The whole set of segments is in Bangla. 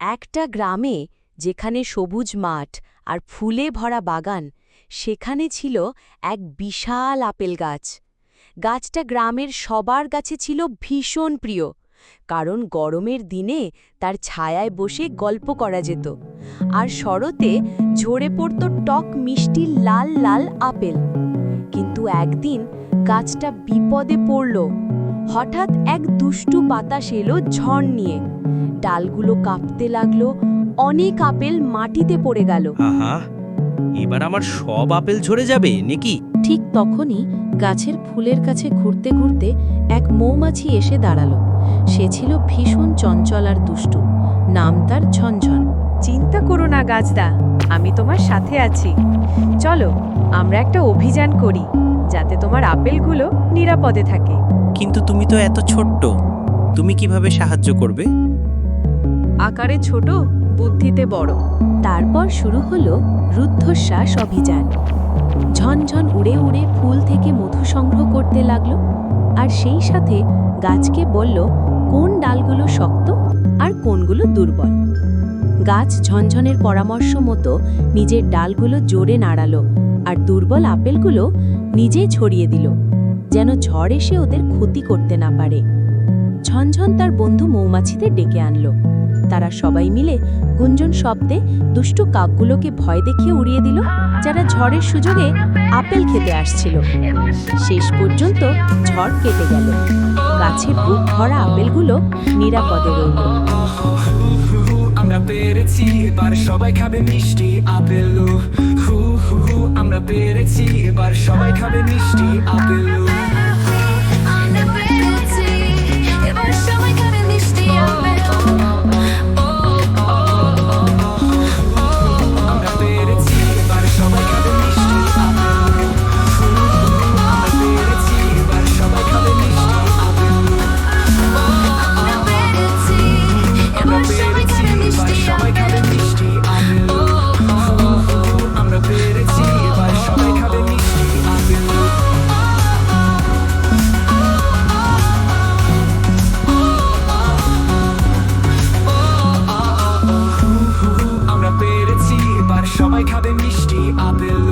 একটা গ্রামে যেখানে সবুজ মাঠ আর ফুলে ভরা বাগান, সেখানে ছিল এক বিশাল আপেল গাছ। গাছটা গ্রামের সবার কাছে ছিল ভীষণ প্রিয়, কারণ গরমের দিনে তার ছায়ায় বসে গল্প করা যেত। আর শরতে ঝরে পড়ত টক মিষ্টি লাল লাল আপেল। কিন্তু একদিন গাছটা বিপদে পড়ল। হঠাৎ এক দুষ্টু বাতাস এলো ঝড় নিয়ে। ডালগুলো কাঁপতে লাগল অনেক আপেল মাটিতে পড়ে গেল। আহা এবার আমার সব আপেল ঝরে যাবে নাকি? ঠিক তখনই গাছের ফুলের কাছে ঘুরতে ঘুরতে এক মৌমাছি এসে দাঁড়াল। সে ছিল ভীষণ চঞ্চল আর দুষ্টু। নাম তার ঝনঝন। চিন্তা করো না গাছদা আমি তোমার সাথে আছি। চলো আমরা একটা অভিযান করি। যাতে তোমার আপেলগুলো নিরাপদে থাকে। কিন্তু তুমি তো এত ছোট্ট। তুমি কীভাবে সাহায্য করবে? আকারে ছোট বুদ্ধিতে বড়। তারপর শুরু হলো রুদ্ধশ্বাস অভিযান। ঝনঝন উড়ে উড়ে ফুল থেকে মধু সংগ্রহ করতে লাগল। আর সেই সাথে গাছকে বলল কোন ডালগুলো শক্ত আর কোনগুলো দুর্বল? গাছ ঝনঝনের পরামর্শ মতো নিজের ডালগুলো জোরে নাড়ালো। আর দুর্বল আপেলগুলো নিজেই ছড়িয়ে দিল, যেন ঝড় এসে ওদের ক্ষতি করতে না পারে। ঝনঝন তার বন্ধু মৌমাছিদের ডেকে আনলো। তারা সবাই মিলে গুঞ্জন শব্দে দুষ্টু কাকগুলোকে ভয় দেখিয়ে উড়িয়ে দিল, যারা ঝড়ের সুযোগে আপেল খেতে আসছিল। শেষ পর্যন্ত ঝড় কেটে গেল। গাছের বুক ভরা আপেলগুলো নিরাপদে রইল। আমরা পেরেছি, এবার সবাই খাবে মিষ্টি আপেল। পেরেছি এবার সবাই খাবে মিষ্টি আপেল। মিষ্টি আপেল।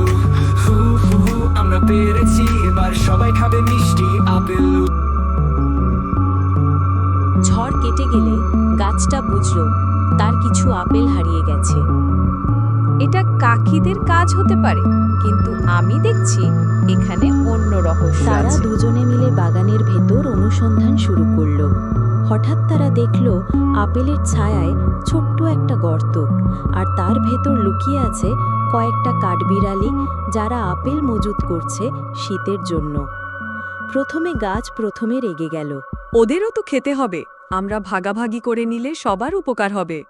হু হু হু আমরা পেরেছি এবার সবাই খাবে মিষ্টি আপেল। ঝড় কেটে গেলে গাছটা বুঝল তার কিছু আপেল হারিয়ে গেছে। এটা কাকিদের কাজ হতে পারে কিন্তু আমি দেখছি এখানে অন্য রহস্য তারা দুজনে মিলে বাগানের ভেতর অনুসন্ধান শুরু করল। হঠাৎ তারা দেখল আপেলের ছায়ায় ছোট্ট একটা গর্ত আর তার ভেতর লুকিয়ে আছে কয়েকটা কাঠবিড়ালি যারা আপেল মজুত করছে শীতের জন্য। প্রথমে গাছ প্রথমে রেগে গেল। ওদেরও তো খেতে হবে। আমরা ভাগাভাগি করে নিলে সবার উপকার হবে।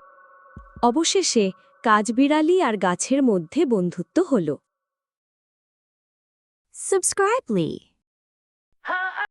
অবশেষে কাজবিড়ালি আর গাছের মধ্যে বন্ধুত্ব হল। সাবস্ক্রাইবলি